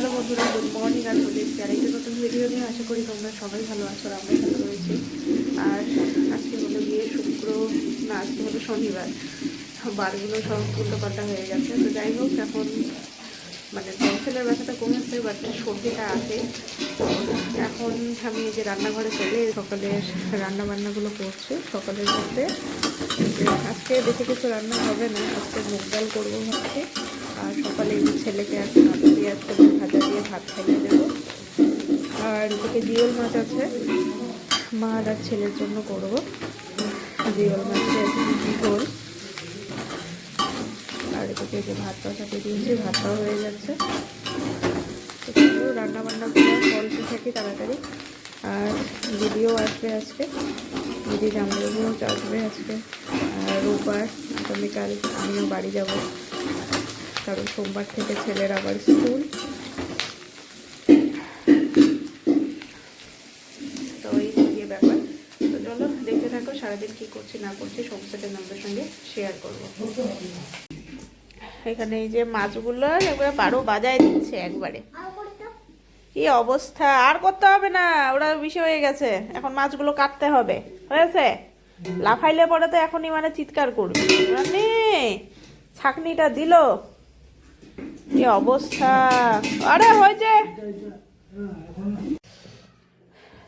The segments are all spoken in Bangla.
হ্যালো বন্ধুরা, গুড মর্নিং আর এসেছি আর একটা নতুন ভিডিও নিয়ে। আশা করি তোমরা সবাই ভালো আছো আর আমরা ভালো রয়েছি। আর আজকে হলো গিয়ে শুক্র, না, আজকে হলো শনিবার। বারগুলো সব উল্টোপাল্টা হয়ে গেছে। তো যাই হোক, এখন মানে পেন্সিলের ব্যথাটা কমেছে বাট সর্দিটা আছে। এখন আমি যে রান্নাঘরে চলে সকালের রান্না বান্নাগুলো করছি। সকালের মধ্যে আজকে বেশি কিছু রান্না হবে না, আজকে মুগ ডাল করব ভাবছি। আর সকালে ছেলেকে এখন দিয়ে ভাজা দিয়ে ভাত খাইয়ে দেবো আর এদিকে জিওল মাছ আছে। মা আর ছেলের জন্য করব। জিওল মাছের ঝোল আর এদিকে যে ভাত বসাতে দিয়েছি, ভাতটাও হয়ে যাচ্ছে। রান্না বান্না করে ফলতে থাকি তাড়াতাড়ি। আর দিদিও আসবে আজকে। দিদি জামাইবাবুও আসবে আজকে। আর রোববার, আগামীকাল আমিও বাড়ি যাব। কারণ সোমবার থেকে ছেলের আবার স্কুল। তো এই যে ব্যাপার। তো চলো, দেখতে থাকো, সারাদিন কি করছি, না করছি সমস্যাটা আমাদের সঙ্গে শেয়ার করব। এখানে এই যে মাছগুলো একবারে বারো বাজায় দিচ্ছে একবারে। কি অবস্থা? আর করতে হবে না, ওরা বেশি হয়ে গেছে। এখন মাছগুলো কাটতে হবে, হয়েছে? লাফাইলে পরে তো এখনই মানে চিৎকার করবে। মানে ছাকনিটা দিল। কি অবস্থা? আরে হয়েছে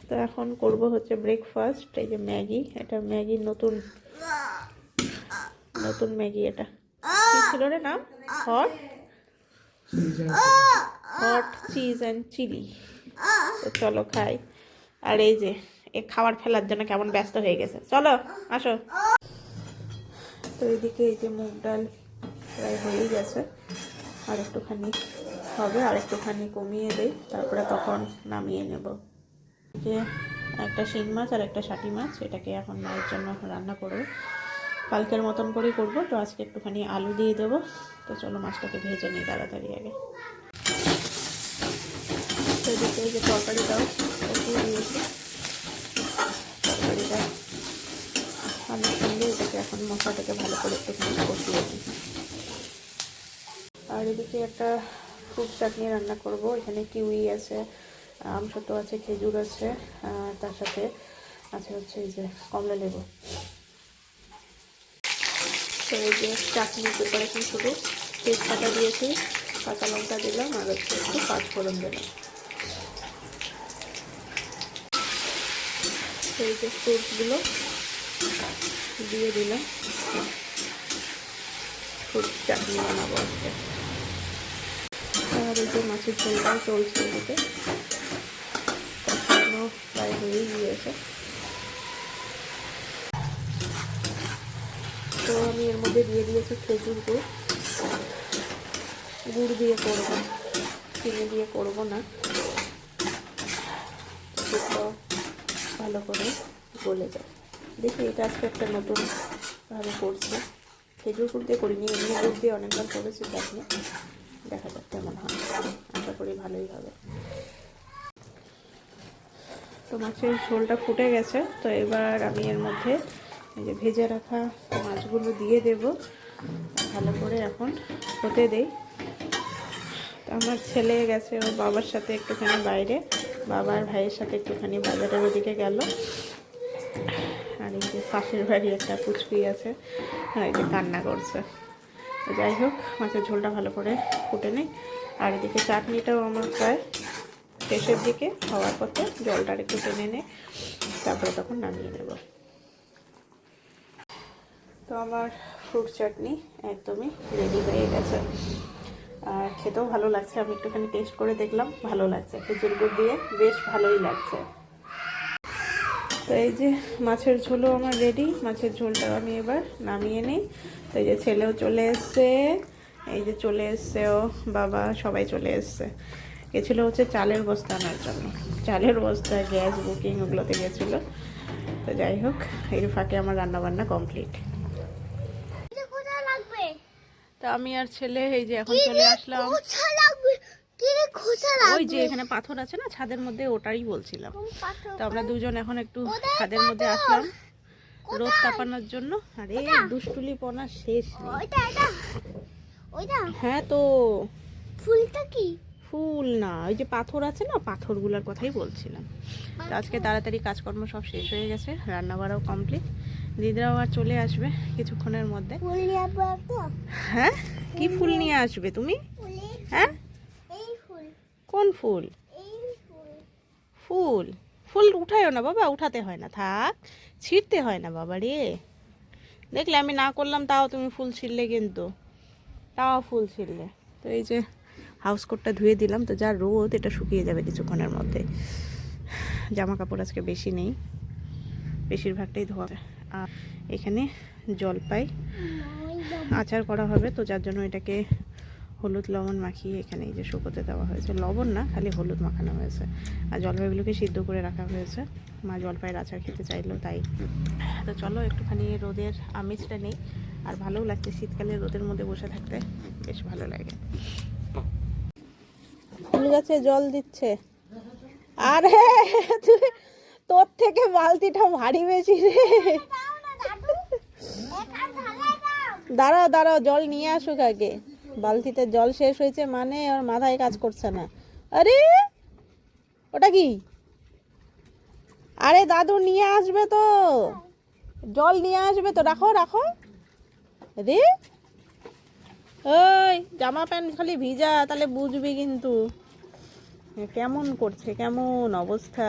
তো এখন করব হচ্ছে ব্রেকফাস্ট এই যে ম্যাগি, এটা ম্যাগি নতুন নতুন ম্যাগি এটা। কি ছিল রে নাম? Hot? Hot cheese and chilli. তো চলো খাই। আর এই যে, এ খাবার ফেলার জন্য কেমন ব্যস্ত হয়ে গেছে। চলো, আসো। তো এদিকে এই যে মুগ ডাল প্রায় হয়েই গেছে। আর একটুখানি হবে আর একটুখানি কমিয়ে দেই, তারপরে তখন নামিয়ে নেব। যে একটা শিং মাছ আর একটা শাটি মাছ, এটাকে এখন মায়ের জন্য রান্না করব। কালকের মতন করেই করব, তো আজকে একটুখানি আলু দিয়ে দেবো। তো চলো মাছটাকে ভেজে নিই তাড়াতাড়ি আগে। তো এদিকে যে তরকারিটাও কষিয়ে দিয়েছি। তরকারিটা আলুর সঙ্গে এটাকে এখন মশলাটাকে ভালো করে একটুখানি কষিয়ে দিই আর এদিকে একটা ফ্রুট চাটনি রান্না করব। এখানে কিউই আছে আমসত্ব আছে, খেজুর আছে তার সাথে আছে হচ্ছে এই যে কমলা লেবু। তো এই যে চাটনি প্রিপারেশন শুধু তেজপাতা দিয়েছি, কাঁচা লঙ্কা দিলাম, আর হচ্ছে একটু পাঁচফোড়ন দিলাম। এই যে ফ্রুটসগুলো দিয়ে দিলাম। ফ্রুট চাটনি বানাবো আজকে। আর যে মাছের ঝোলটাও চলছে এদিকে প্রায় হয়েই গিয়েছে। তো আমি এর মধ্যে দিয়ে দিয়েছি খেজুর গুড়। গুড় দিয়ে করব, চিনি দিয়ে করব না। ভালো করে গলে যায়। দেখি এটা আজকে একটা নতুন ভাবে করছি। খেজুর গুড় দিয়ে করিনি, এমনি গুড় দিয়ে অনেকবার করেছি দেখা যাক কেমন হয়। ভালোই হবে। তো মাছের ঝোলটা ফুটে গেছে, তো এবার আমি এর মধ্যে এই যে ভেজে রাখা মাছগুলো দিয়ে দেব। ভালো করে এখন হতে দেই। তো আমার ছেলে গেছে ওর বাবার সাথে একটুখানি বাইরে বাবার ভাইয়ের সাথে একটুখানি বাজারের ওদিকে গেল। আর এই যে পাশের বাড়ি একটা পুচকি আছে হ্যাঁ এই যে কান্না করছে। যাই হোক, মাছের ঝোলটা ভালো করে ফুটে নেই। আর এদিকে চাটনিটাও আমার প্রায় শেষের দিকে হওয়ার পথে জলটা একটু টেনে নে, তারপরে তখন নামিয়ে নেব। তো আমার ফ্রুট চাটনি একদমই রেডি হয়ে গেছে। আর খেতেও ভালো লাগছে, আমি একটুখানি টেস্ট করে দেখলাম, ভালো লাগছে। খেজুর গুড় দিয়ে বেশ ভালোই লাগছে। তো এই যে মাছের ঝোলও আমার রেডি মাছের ঝোলটাও আমি এবার নামিয়ে নিই। তো এই যে ছেলেও চলে এসছে। এই যে চলে এসছে ও বাবা সবাই চলে এসছে। গেছিল হচ্ছে চালের বস্তা আনার জন্য। চালের বস্তা গ্যাস বুকিং ওগুলোতে গেছিল। তো যাই হোক এর ফাঁকে আমার রান্নাবান্না কমপ্লিট। তো আমি আর ছেলে এই যে এখন চলে আসলাম। ওই যে এখানে পাথর আছে না ছাদের মধ্যে ওটাই বলছিলাম। তো আমরা দুজন এখন একটু ছাদের মধ্যে আসলাম। রোদ তাপানোর জন্য। আরে দুষ্টুলি পনা শেষ নেই। ওইটা? হ্যাঁ তো। ফুলটা কি? ফুল না ওই যে পাথর আছে না পাথরগুলোর কথাই বলছিলাম। তো আজকে তাড়াতাড়ি কাজকর্ম সব শেষ হয়ে গেছে রান্না বাড়াও কমপ্লিট দিদিরাও আর চলে আসবে কিছুক্ষণের মধ্যে। হ্যাঁ? কি ফুল নিয়ে আসবে তুমি? হ্যাঁ? কোন ফুল। ফুল? ফুল উঠায়ও না বাবা উঠাতে হয় না থাক। ছিঁড়তে হয় না বাবা রে। দেখলে আমি না করলাম তাও তুমি ফুল ছিঁড়লে কিন্তু। তাও ফুল ছিঁড়লে। তো এই যে হাউস কোটটা ধুয়ে দিলাম, তো যা রোদ এটা শুকিয়ে যাবে কিছুক্ষণের মধ্যে। জামা কাপড় আজকে বেশি নেই, বেশিরভাগটাই ধোয়া। আর এখানে জলপাই আচার করা হবে, তো যার জন্য এটাকে হলুদ লবণ মাখিয়ে এখানে এই যে শুকোতে দেওয়া হয়েছে। লবণ না, খালি হলুদ মাখানো হয়েছে। আর জলপাইগুলোকে সিদ্ধ করে রাখা হয়েছে। মা জলপাইয়ের আচার খেতে চাইলো, তাই। তো চলো একটুখানি রোদের আমেজটা নেই। আর ভালোও লাগছে শীতকালে রোদের মধ্যে বসে থাকতে। বেশ ভালো লাগে। ফুল গাছে জল দিচ্ছে। আরে, তুই তোর থেকে বালতিটা ভারী বেশি রে। দাঁড়াও দাঁড়াও জল নিয়ে আসুক আগে। বালতিতে জল শেষ হয়েছে মানে ওর মাথায় কাজ করছে না। আরে, ওটা কি? আরে দাদু, নিয়ে আসবে তো। জল নিয়ে আসবে তো। রাখো রাখো। রে ওই, জামা প্যান্ট খালি ভিজা, তাহলে বুঝবি কিন্তু। কেমন করছে, কেমন অবস্থা?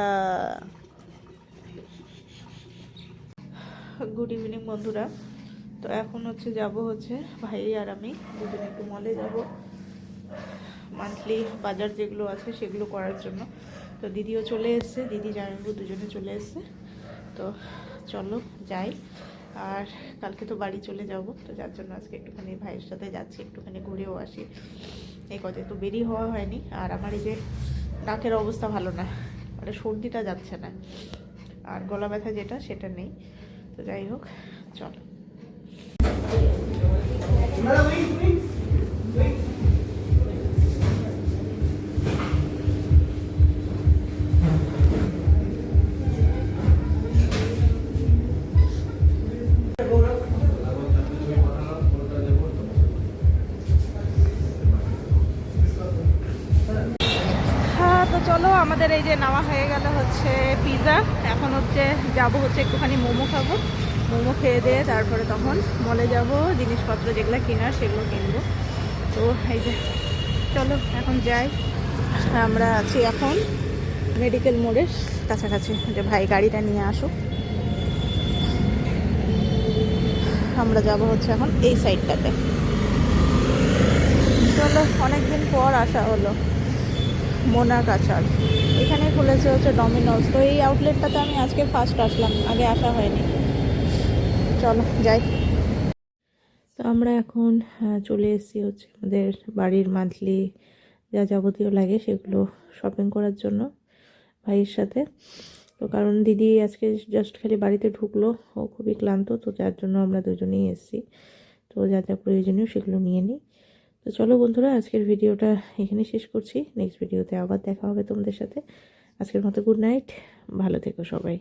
গুড ইভিনিং বন্ধুরা। তো এখন হচ্ছে যাব হচ্ছে ভাই আর আমি দুজনে একটু মলে যাব। মান্থলি বাজার যেগুলো আছে সেগুলো করার জন্য। তো দিদিও চলে এসছে, দিদি জামাইবু দুজনে চলে এসছে। তো চলো যাই। আর কালকে তো বাড়ি চলে যাব, তো যার জন্য আজকে একটুখানি ভাইয়ের সাথে যাচ্ছি, একটুখানি ঘুরেও আসি। এই কথা একটু বেরি হওয়া হয়নি, আর আমার এই যে নাকের অবস্থা ভালো না মানে সর্দিটা যাচ্ছে না, আর গলা ব্যথা যেটা, সেটা নেই, তো যাই হোক, চলো। তো চলো, আমাদের এই যে নেওয়া হয়ে গেল হচ্ছে পিৎজা এখন হচ্ছে যাব হচ্ছে একটুখানি মোমো খাব। মোমো খেয়ে দিয়ে তারপরে তখন মলে যাব, জিনিসপত্র যেগুলো কেনার সেগুলো কিনবো। তো এই যে, চলো, এখন যাই। আমরা আছি এখন মেডিকেল মোড়ের কাছাকাছি। যে ভাই গাড়িটা নিয়ে আসো আমরা যাব হচ্ছে এখন এই সাইডটাতে চলো, অনেকদিন পর আসা হলো। মোনাক আচার। এখানে খুলেছে হচ্ছে ডমিনোস তো এই আউটলেটটাতে আমি আজকে ফার্স্ট আসলাম, আগে আসা হয়নি। চলো, যাই। তো আমরা এখন চলে এসেছি হচ্ছে আমাদের বাড়ির মান্থলি যা যাবতীয় লাগে সেগুলো শপিং করার জন্য ভাইয়ের সাথে। তো কারণ দিদি আজকে জাস্ট খালি বাড়িতে ঢুকলো, ও খুবই ক্লান্ত, তো যার জন্য আমরা দুজনেই এসেছি। তো যা যা প্রয়োজনীয় সেগুলো নিয়ে নিই। তো চলো বন্ধুরা, আজকের ভিডিওটা এখানে শেষ করছি। নেক্সট ভিডিওতে আবার দেখা হবে তোমাদের সাথে। আজকের মতো গুড নাইট ভালো থেকো সবাই।